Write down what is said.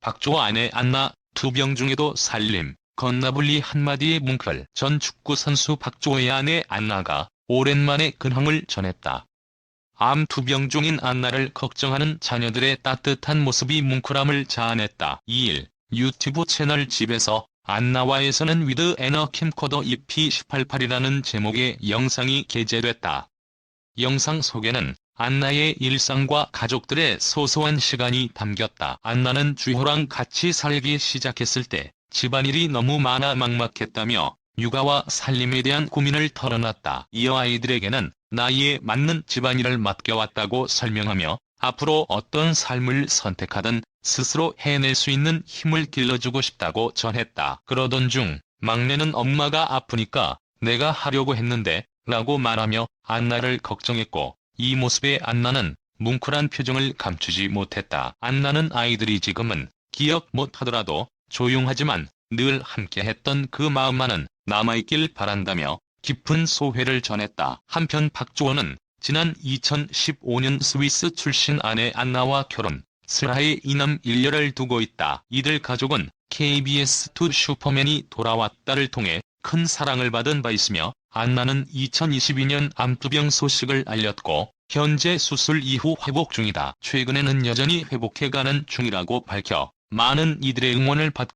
박주호 아내 안나, 투병 중에도 살림, 건나블리 한마디의 뭉클 전 축구선수 박주호의 아내 안나가 오랜만에 근황을 전했다. 암 투병 중인 안나를 걱정하는 자녀들의 따뜻한 모습이 뭉클함을 자아냈다. 2일 유튜브 채널 집에서 안나와에서는 위드 애너 캠코더 EP188이라는 제목의 영상이 게재됐다. 영상 속에는 안나의 일상과 가족들의 소소한 시간이 담겼다. 안나는 주효랑 같이 살기 시작했을 때 집안일이 너무 많아 막막했다며 육아와 살림에 대한 고민을 털어놨다. 이어 아이들에게는 나이에 맞는 집안일을 맡겨왔다고 설명하며 앞으로 어떤 삶을 선택하든 스스로 해낼 수 있는 힘을 길러주고 싶다고 전했다. 그러던 중 막내는 엄마가 아프니까 내가 하려고 했는데 라고 말하며 안나를 걱정했고 이 모습에 안나는 뭉클한 표정을 감추지 못했다. 안나는 아이들이 지금은 기억 못하더라도 조용하지만 늘 함께했던 그 마음만은 남아있길 바란다며 깊은 소회를 전했다. 한편 박주호는 지난 2015년 스위스 출신 아내 안나와 결혼, 슬하의 이남 일녀를 두고 있다. 이들 가족은 KBS2 슈퍼맨이 돌아왔다를 통해 큰 사랑을 받은 바 있으며 안나는 2022년 암투병 소식을 알렸고 현재 수술 이후 회복 중이다. 최근에는 여전히 회복해가는 중이라고 밝혀 많은 이들의 응원을 받고